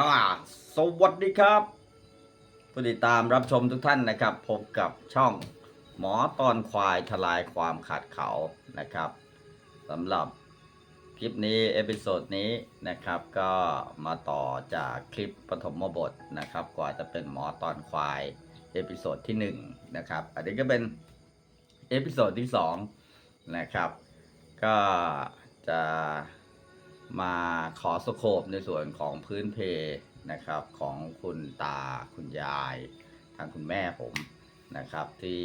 อ่าสวัสดีครับผู้ติดตามรับชมทุกท่านนะครับ พบกับช่องหมอตอนควายทลายความขาดเขานะครับสำหรับคลิปนี้ เอพิโซดนี้นะครับ ก็มาต่อจากคลิปปฐมบทนะครับ กว่าจะเป็นหมอตอนควาย เอพิโซดที่1นะครับ อันนี้ก็เป็น เอพิโซดที่2นะครับ ก็จะ มาขอสโคปในส่วนของพื้นเพนะครับของคุณตาคุณยาย ทางคุณแม่ผมนะครับที่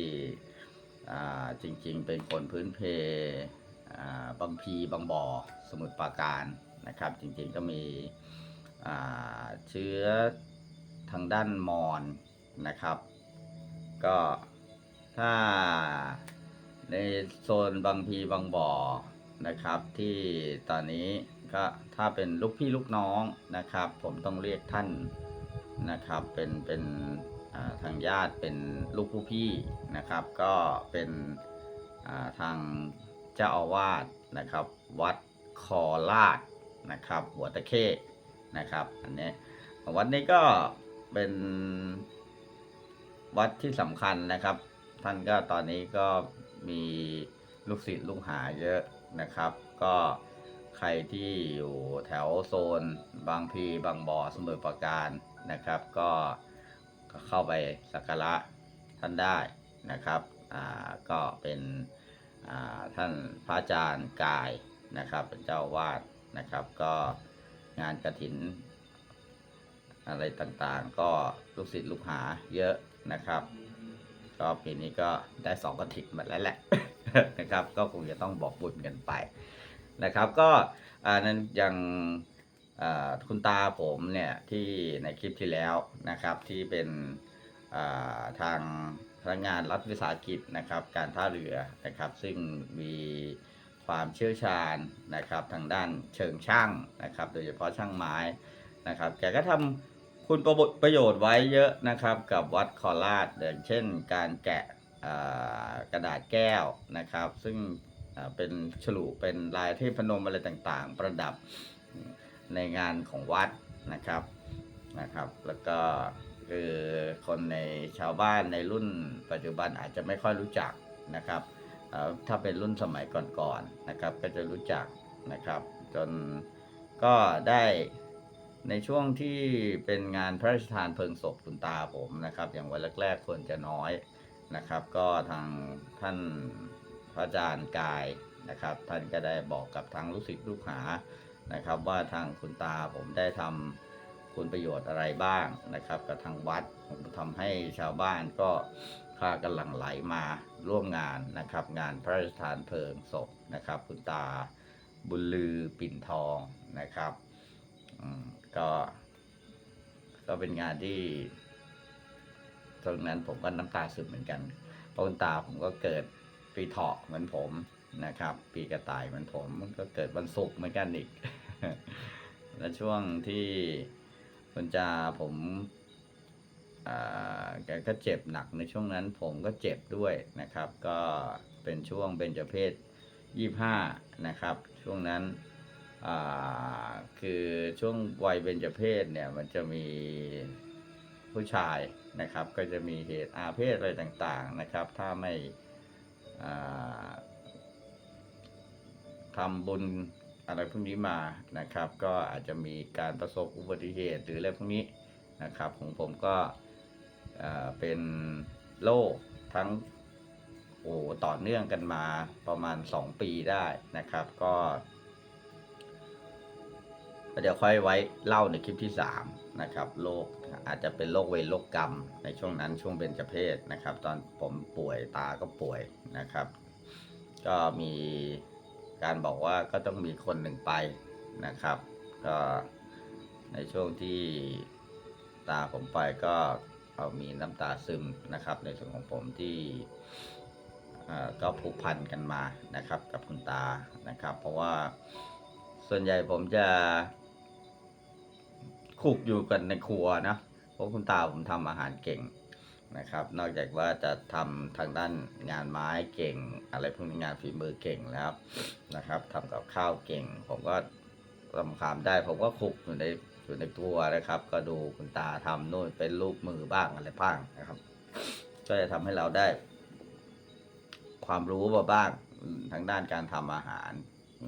จริงๆเป็นคนพื้นเพบางพีบางบ่อสมุทรปราการนะครับ จริงๆก็มีเชื้อทางด้านมอญนะครับ ก็ถ้าในโซนบางพีบางบ่อนะครับที่ตอนนี้ ก็ถ้าเป็นลูกพี่ลูกน้องนะครับ ผมต้องเรียกท่านนะครับเป็นเป็นทางญาติเป็นลูกผู้พี่นะครับ ก็เป็นทางเจ้าอาวาสนะครับ วัดคอลาดนะครับหัวตะเข้นะครับ อันนี้วัดนี้ก็เป็นวัดที่สำคัญนะครับ ท่านก็ตอนนี้ก็มีลูกศิษย์ลูกหาเยอะนะครับ ก็ ใครที่อยู่แถวโซน บางพีบางบ่อสมุทรปราการนะครับก็ก็เข้าไปสักการะท่านได้นะครับอ่าก็เป็นอ่าท่านพระอาจารย์กายนะครับเป็นเจ้าวาดนะครับ ก็งานกระถิน อะไรต่างๆ ก็ลูกศิษย์ลูกหาเยอะนะครับก็ปีนี้ก็ได้สองกระถินมาแล้วแหละนะครับ ก็คงจะต้องบอกบุญกันไป นะครับ ก็อ่านั้นอย่างคุณตาผมเนี่ยที่ในคลิปที่แล้วนะครับที่เป็นทางพนักงานรัฐวิสาหกิจนะครับ การท่าเรือนะครับ ซึ่งมีความเชี่ยวชาญนะครับทางด้านเชิงช่างนะครับ โดยเฉพาะช่างไม้นะครับ แกก็ทำคุณประโยชน์ประโยชน์ไว้เยอะนะครับกับวัดคอราชอย่างเช่น การแกะกระดาษแก้วนะครับ ซึ่ง เป็นฉลุเป็นลายเทพนมอะไรต่างๆ ประดับในงานของวัดนะครับนะครับ แล้วก็คือคนในชาวบ้านในรุ่นปัจจุบันอาจจะไม่ค่อยรู้จักนะครับถ้าเป็นรุ่นสมัยก่อนๆนะครับ ก็จะรู้จักนะครับ จนก็ได้ในช่วงที่เป็นงานพระราชทานเพลิงศพคุณตาผมนะครับ อย่างวันแรกๆคนจะน้อยนะครับ ก็ทางท่าน พระอาจารย์กายนะครับ ท่านก็ได้บอกกับทางลูกศิษย์ลูกหานะครับ ว่าทางคุณตาผมได้ทำคุณประโยชน์อะไรบ้างนะครับกับทางวัดผมทำให้ชาวบ้านก็พากันหลั่งไหลมาร่วมงานนะครับ งานพระราชทานเพลิงศพนะครับ คุณตาบุญลือปิ่นทองนะครับอืมก็ก็เป็นงานที่ตรงนั้นผมก็น้ำตาซึมเหมือนกันเพราะคุณตาผมก็เกิด ปีเถาะเหมือนผมนะครับ ปีกระต่ายเหมือนผม มันก็เกิดวันศุกร์เหมือนกันอีก และช่วงที่คุณจาผมอ่าแกก็เจ็บหนักในช่วงนั้นผมก็เจ็บด้วยนะครับ ก็เป็นช่วงเบญจเพศยี่ห้านะครับ ช่วงนั้นอ่าคือช่วงวัยเบญจเพศเนี่ยมันจะมีผู้ชายนะครับ ก็จะมีเหตุอาเพศอะไรต่างๆนะครับ ถ้าไม่ ทำบุญอะไรพวกนี้มานะครับ ก็อาจจะมีการประสบอุบัติเหตุหรืออะไรพวกนี้นะครับ ของผมก็เป็นโรคทั้งโอ้ต่อเนื่องกันมาประมาณ 2 ปีได้นะครับ ก็ เดี๋ยวค่อยไว้เล่าในคลิปที่3นะครับโรคอาจจะเป็นโรคเวรโรคกรรม ในช่วงนั้นช่วงเบญจเพศนะครับ ตอนผมป่วยตาก็ป่วยนะครับ ก็มีการบอกว่าก็ต้องมีคนหนึ่งไปนะครับ ก็ในช่วงที่ตาผมไปก็เอามีน้ำตาซึมนะครับ ในส่วนของผมที่ก็ผูกพันกันมานะครับ กับคุณตานะครับ เพราะว่าส่วนใหญ่ผมจะ คุกอยู่กันในครัวนะเพราะคุณตาผมทำอาหารเก่งนะครับ นอกจากว่าจะทำทางด้านงานไม้เก่ง อะไรพวกนี้งานฝีมือเก่งแล้วนะครับทำกับข้าวเก่ง ผมก็ทำขามได้ ผมก็คุกอยู่ในอยู่ในตัวนะครับ ก็ดูคุณตาทำนู่นเป็นรูปมือบ้างอะไรบ้างนะครับ ก็จะทำให้เราได้ ความรู้มาบ้างทางด้านการทำอาหาร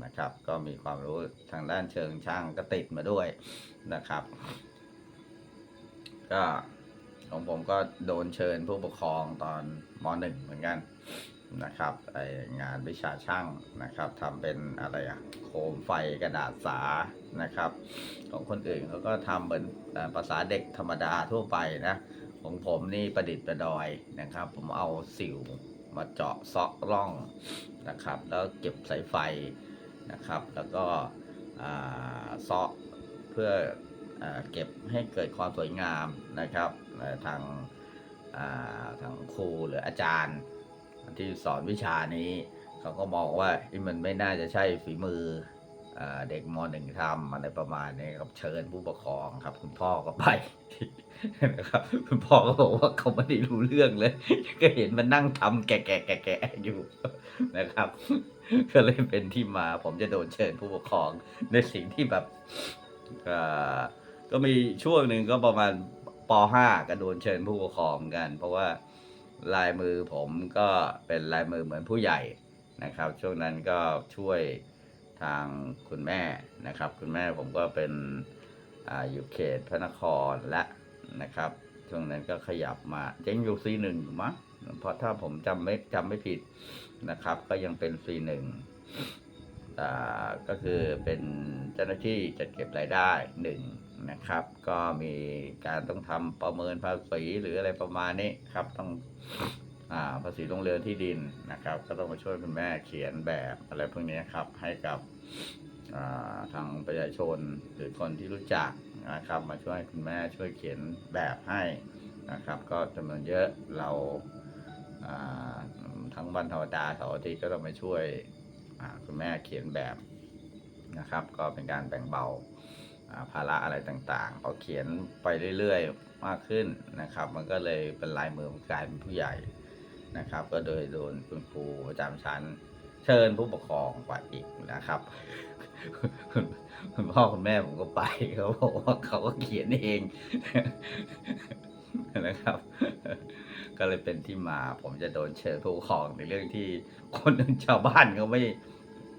นะครับ ก็มีความรู้ทางด้านเชิงช่างก็ติดมาด้วยนะครับ ก็ของผมก็โดนเชิญผู้ปกครองตอนมหนึ่งเหมือนกันนะครับไองานวิชาช่างนะครับทำเป็นอะไรอะโคมไฟกระดาษสานะครับ ของคนอื่นเขาก็ทำเหมือนภาษาเด็กธรรมดาทั่วไปนะของผมนี่ประดิษฐ์ประดอยนะครับ ผมเอาสิวมาเจาะเซาะร่องนะครับ แล้วเก็บสายไฟ นะครับ แล้วก็ซาะเพื่อเก็บให้เกิดความสวยงามนะครับทางาทางครูหรืออาจารย์ที่สอนวิชานี้เขาก็มองว่ามันไม่น่าจะใช่ฝีมืออเด็กมหนึ่งทำอะไรประมาณนี้ครับเชิญผู้ปกครองครับ คุณพ่อก็ไปนะครับคุณพ่อก็บอกว่าเขาไม่ได้รู้เรื่องเลย ก็เห็นมันนั่งทำแกะแกะแกะอยู่นะครับ ก็เลยเป็นที่มา ผมจะโดนเชิญผู้ปกครองในสิ่งที่แบบก็มีช่วงหนึ่งก็ประมาณป .5 ก็โดนเชิญผู้ปกครองกัน เพราะว่าลายมือผมก็เป็นลายมือเหมือนผู้ใหญ่นะครับ ช่วงนั้นก็ช่วยทางคุณแม่นะครับ คุณแม่ผมก็เป็นออยู่เขตพระนครและนะครับ ช่วงนั้นก็ขยับมาเจ๊งอยู่ซีหนึ่งมั้ง เพราะถ้าผมจำไม่จำไม่ผิดนะครับ ก็ยังเป็น C1 อ่าก็คือเป็นเจ้าหน้าที่จัดเก็บรายได้หนึ่งนะครับ ก็มีการต้องทำประเมินภาษีหรืออะไรประมาณนี้ครับต้องภาษีลงเรือนที่ดินนะครับ ก็ต้องมาช่วยคุณแม่เขียนแบบอะไรพวกนี้ครับ ให้กับาทางประชาชนหรือคนที่รู้จักนะครับ มาช่วยคุณแม่ช่วยเขียนแบบให้นะครับ ก็จำนวนเยอะเรา ทั้งวันธรรมดาเสาร์อาทิตย์ก็ต้องมาช่วยคุณแม่เขียนแบบนะครับ ก็เป็นการแบ่งเบาภาระอะไรต่างๆพอเขียนไปเรื่อยๆ มากขึ้นนะครับ มันก็เลยเป็นลายมือกลายเป็นผู้ใหญ่นะครับ ก็โดยโดนคุณครูประจำชั้น เชิญผู้ปกครองไปอีกนะครับคุณคุณพ่อคุณแม่ผมก็ไปเขาบอกว่าเขาก็เขียนเอง นะครับ ก็เลยเป็นที่มาผมจะโดนเชิญผู้ปกครองในเรื่องที่คนชาวบ้านเขาไม่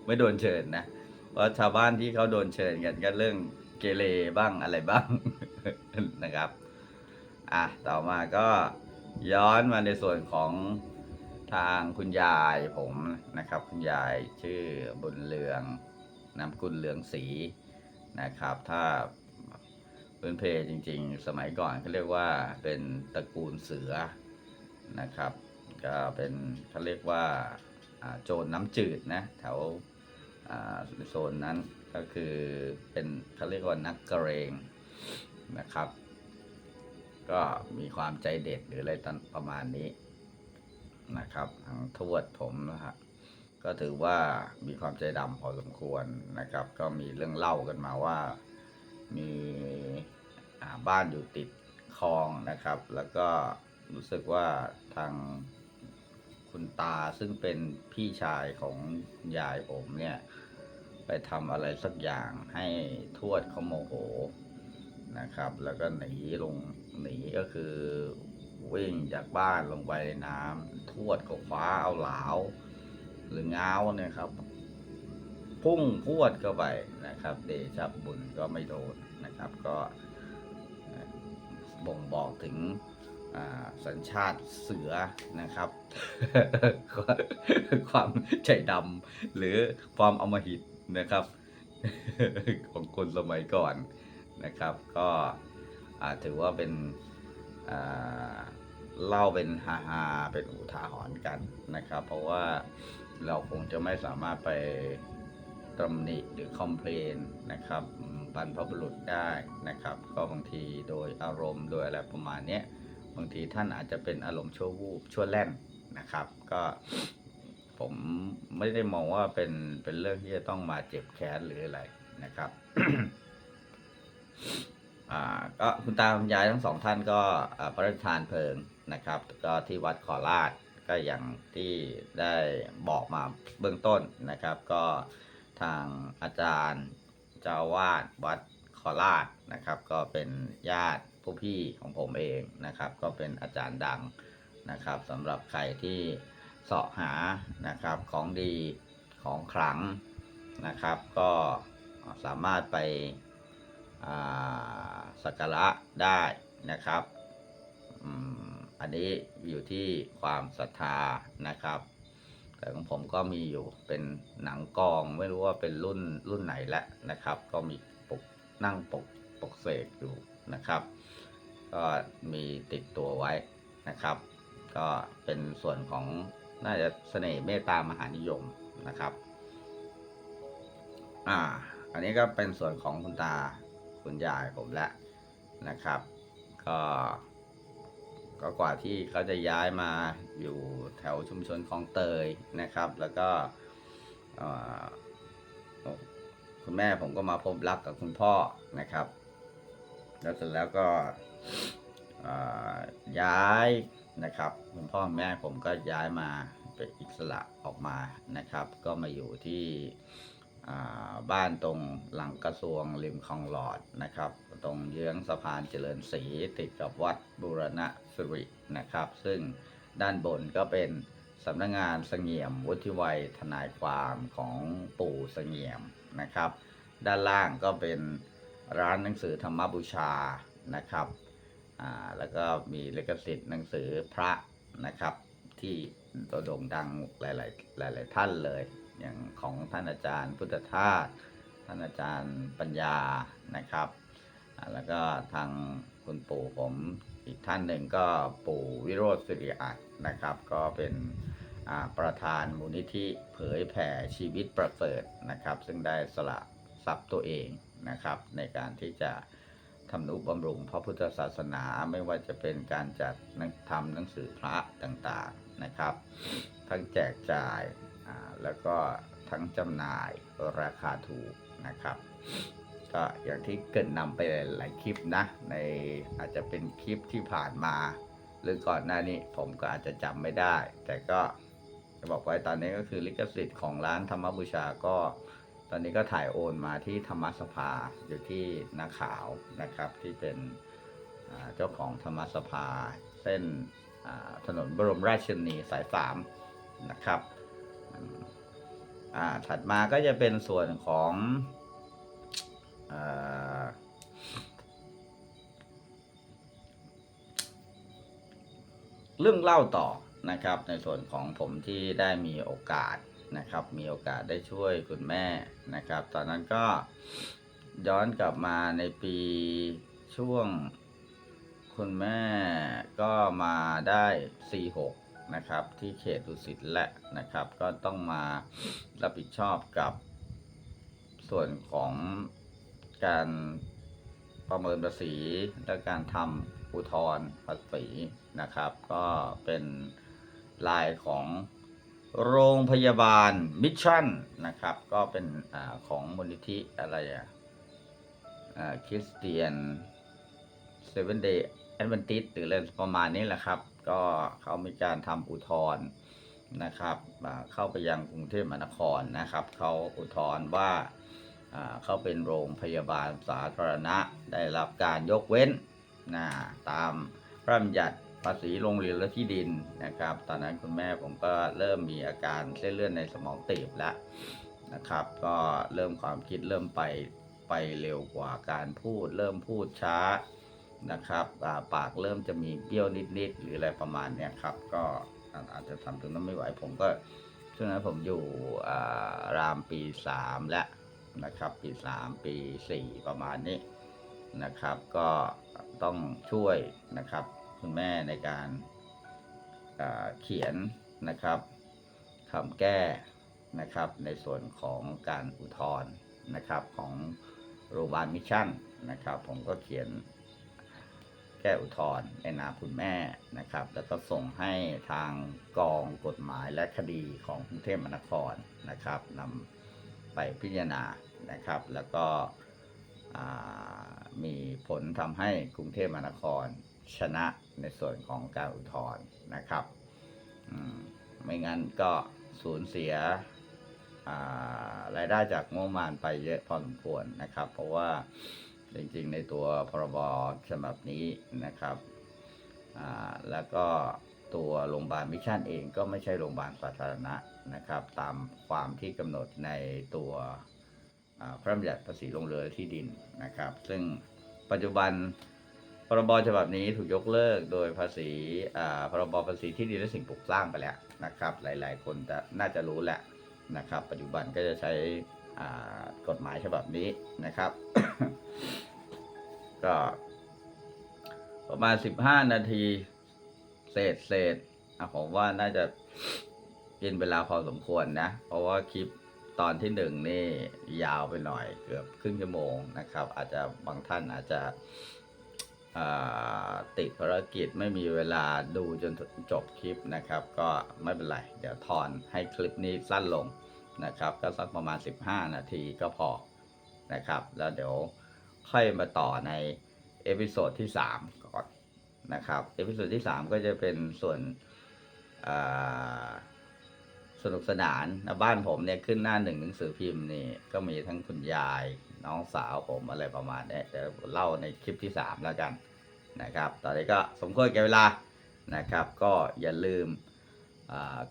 ไม่โดนเชิญนะเพราะชาวบ้านที่เขาโดนเชิญกันก็เรื่องเกเรบ้างอะไรบ้างนะครับอะต่อมาก็ย้อนมาในส่วนของทางคุณยายผมนะครับ คุณยายชื่อบุญเรืองนามกุลเลืองศรีนะครับ ถ้า พื้นเพจริง ๆ สมัยก่อนเขาเรียกว่าเป็นตระกูลเสือนะครับ ก็เป็นเขาเรียกว่าโจรน้ำจืดนะแถวโซนนั้นก็คือเป็นเขาเรียกว่านักกระเรงนะครับ ก็มีความใจเด็ดหรืออะไรประมาณนี้นะครับทางทวดผมนะฮะก็ถือว่ามีความใจดำพอสมควรนะครับ ก็มีเรื่องเล่ากันมาว่า มีบ้านอยู่ติดคลองนะครับ แล้วก็รู้สึกว่าทางคุณตาซึ่งเป็นพี่ชายของยายผมเนี่ย ไปทำอะไรสักอย่างให้ทวดเขาโมโหนะครับ แล้วก็หนีลงหนีก็คือวิ่งจากบ้านลงไปในน้ำทวดก็คว้าเอาเหลาหรือง้าวเนี่ยครับ พุ่งพวดเข้าไปนะครับ เดชะบุญก็ไม่โดนนะครับ ก็บ่งบอกถึงสัญชาติเสือนะครับ ความใจดำหรือความอมหิตนะครับ ของคนสมัยก่อนนะครับ ก็ถือว่าเป็นเล่าเป็นฮาฮาเป็นอุทาหรณ์กันนะครับ เพราะว่าเราคงจะไม่สามารถไป ตำหนิหรือคอมเพลนนะครับบรรพบุรุษได้นะครับ ก็บางทีโดยอารมณ์โดยอะไรประมาณนี้บางทีท่านอาจจะเป็นอารมณ์ชั่ววูบชั่วแล่นนะครับ ก็ผมไม่ได้มองว่าเป็นเป็นเรื่องที่จะต้องมาเจ็บแค้นหรืออะไรนะครับอ่าก็คุณตาคุณยายทั้งสองท่านก็พระราชทานเพลิงนะครับ ก็ที่วัดขอราชก็อย่างที่ได้บอกมาเบื้องต้นนะครับ ก็ ทางอาจารย์เจ้าวาดวัดขอราชนะครับ ก็เป็นญาติผู้พี่ของผมเองนะครับ ก็เป็นอาจารย์ดังนะครับสำหรับใครที่เสาะหานะครับของดีของขลังนะครับ ก็สามารถไปสักการะได้นะครับอันนี้อยู่ที่ความศรัทธานะครับ แต่ของผมก็มีอยู่เป็นหนังกองไม่รู้ว่าเป็นรุ่นรุ่นไหนแล้วนะครับ ก็มีปกนั่งปกปกเสกอยู่นะครับ ก็มีติดตัวไว้นะครับ ก็เป็นส่วนของน่าจะเสน่ห์เมตตามหานิยมนะครับ อ่า อันนี้ก็เป็นส่วนของคุณตาคุณยายผมแล้วนะครับ ก็ก็กว่าที่เขาจะย้ายมา อยู่แถวชุมชนคลองเตยนะครับ แล้วก็คุณแม่ผมก็มาพบรักกับคุณพ่อนะครับ แล้วเสร็จแล้วก็ย้ายนะครับ คุณพ่อคุณแม่ผมก็ย้ายมาเป็นอิสระออกมานะครับ ก็มาอยู่ที่บ้านตรงหลังกระทรวงริมคลองหลอดนะครับ ตรงเยื้องสะพานเจริญศรีติดกับวัดบูรณะสิรินะครับ ซึ่ง ด้านบนก็เป็นสำนักงานเสงี่ยมวุฒิวัยทนายความของปู่เสงี่ยมนะครับ ด้านล่างก็เป็นร้านหนังสือธรรมบูชานะครับอ่าแล้วก็มีเลขสิทธิ์หนังสือพระนะครับ ที่โด่งดังหลาย ๆ หลาย ๆ ท่านเลย อย่างของท่านอาจารย์พุทธทาสท่านอาจารย์ปัญญานะครับ แล้วก็ทางคุณปู่ผม อีกท่านหนึ่งก็ปู่วิโรธสิริอัตนะครับ ก็เป็นประธานมูลนิธิเผยแผ่ชีวิตประเสริฐนะครับ ซึ่งได้สละทรัพย์ตัวเองนะครับ ในการที่จะทำนุบำรุงพระพุทธศาสนาไม่ว่าจะเป็นการจัดทำหนังสือพระต่างๆนะครับ ทั้งแจกจ่ายแล้วก็ทั้งจำหน่ายราคาถูกนะครับ ก็อย่างที่เกรินนำไปหลายคลิปนะ ในอาจจะเป็นคลิปที่ผ่านมา หรือก่อนหน้านี้ผมก็อาจจะจำไม่ได้ แต่ก็จะบอกไว้ตอนนี้ก็คือลิขสิทธิ์ของร้านธรรมบูชาก็ ตอนนี้ก็ถ่ายโอนมาที่ธรรมสภาอยู่ที่นาขาวนะครับที่เป็นเจ้าของธรรมสภา เส้นถนนบรมราชชนีสายสามนะครับถัดมาก็จะเป็นส่วนของ เรื่องเล่าต่อนะครับ ในส่วนของผมที่ได้มีโอกาสนะครับ มีโอกาสได้ช่วยคุณแม่นะครับ ตอนนั้นก็ย้อนกลับมาในปีช่วงคุณแม่ก็มาได้ 46 นะครับ ที่เขตดุสิตแหละนะครับ ก็ต้องมารับผิดชอบกับส่วนของ การประเมินภาษีและการทำอุทธรณ์ภาษีนะครับ ก็เป็นลายของโรงพยาบาลมิชชั่นนะครับ ก็เป็นอของมูลนิธิอะไรอะคริสเตียนเซเว่นเดย์แอดเวนติสหรืออะไรประมาณนี้แหละครับ ก็เขามีการทำอุทธรณ์นะครับเข้าไปยังกรุงเทพมหานครนะครับ เขาอุทธรณ์ว่า เขาเป็นโรงพยาบาลสาธารณะได้รับการยกเว้นนะตามพระบัญญัติภาษีโรงเรียนและที่ดินนะครับ ตอนนั้นคุณแม่ผมก็เริ่มมีอาการเส้นเลือดในสมองตีบแล้วนะครับ ก็เริ่มความคิดเริ่มไปไปเร็วกว่าการพูด เริ่มพูดช้านะครับาปากเริ่มจะมีเบี้ยวนิดๆหรืออะไรประมาณเนี้ยครับ ก็อาจจะทำถึงนั้นไม่ไหวผมก็ช่วงนั้นผมอยู่รามปีสามแล้ว นะครับ ปีสามปีสี่ประมาณนี้นะครับ ก็ต้องช่วยนะครับ คุณแม่ในการอ่าเขียนนะครับคำแก้นะครับ ในส่วนของการอุทธรณ์นะครับของโรงพยาบาลมิชชั่นนะครับ ผมก็เขียนแก้อุทธรณ์ในนามคุณแม่นะครับ แล้วก็ส่งให้ทางกองกฎหมายและคดีของกรุงเทพมหานครนะครับนำไปพิจารณา นะครับ แล้วก็มีผลทำให้กรุงเทพมหานครชนะในส่วนของการอุทธรณ์นะครับมไม่งั้นก็สูญเสียรายได้จากงบประมาณไปเยอะพอสมควรนะครับ เพราะว่าจริงๆในตัวพรบฉบับนี้นะครับแล้วก็ตัวโรงพยาบาลมิชชั่นเองก็ไม่ใช่โรงพยาบาลสาธารณะนะครับ ตามความที่กำหนดในตัว พระราชบัญญัติภาษีลงเรือที่ดินนะครับ ซึ่งปัจจุบันพรบฉบับนี้ถูกยกเลิกโดยภาษีพรบภาษีที่ดินและสิ่งปลูกสร้างไปแล้วนะครับ หลายๆ คนจะน่าจะรู้แหละนะครับ ปัจจุบันก็จะใช้กฎหมายฉบับนี้นะครับ ก็ประมาณ 15 นาทีเศษเศษอะผมว่าน่าจะกินเวลาพอสมควรนะ เพราะว่าคลิป ตอนที่หนึ่งนี่ยาวไปหน่อยเกือบครึ่งชั่วโมงนะครับ อาจจะบางท่านอาจจะติดภารกิจไม่มีเวลาดูจนจบคลิปนะครับ ก็ไม่เป็นไร เดี๋ยวทอนให้คลิปนี้สั้นลงนะครับ ก็สักประมาณ 15 นาทีก็พอนะครับ แล้วเดี๋ยวค่อยมาต่อในเอพิโซดที่ 3 ก่อนนะครับ เอพิโซดที่ 3 ก็จะเป็นส่วนอ่า สนุกสนานนะบ้านผมเนี่ยขึ้นหน้าหนึ่งหนังสือพิมพ์นี่ก็มีทั้งคุณยาย น้องสาวผมอะไรประมาณเนี้ยเดี๋ยวเล่าในคลิปที่ 3 แล้วกันนะครับ ตอนนี้ก็สมควรแก่เวลานะครับ ก็อย่าลืม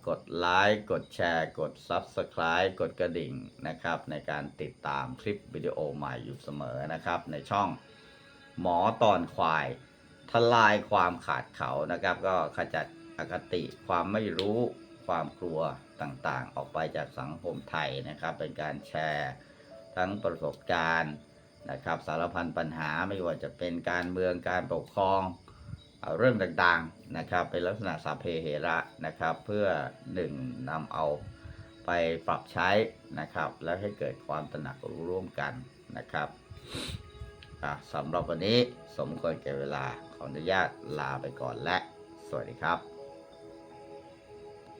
กดไลค์กดแชร์ กด Subscribe กดกระดิ่งนะครับ ในการติดตามคลิปวิดีโอใหม่อยู่เสมอนะครับ ในช่องหมอตอนควายทลายความขาดเขานะครับ ก็ขจัดอคติความไม่รู้ ความกลัวต่างๆ ออกไปจากสังคมไทยนะครับ เป็นการแชร์ทั้งประสบการณ์นะครับ สารพันปัญหาไม่ว่าจะเป็นการเมืองการปกครองเอเรื่องต่างๆนะครับ เป็นลักษณะสัพเพเหระนะครับ เพื่อหนึ่งนำเอาไปปรับใช้นะครับ แล้วให้เกิดความตระหนักรู้ร่วมกันนะครับสำหรับวันนี้สมควรแก่เวลาขออนุญาตลาไปก่อนและ สวัสดีครับ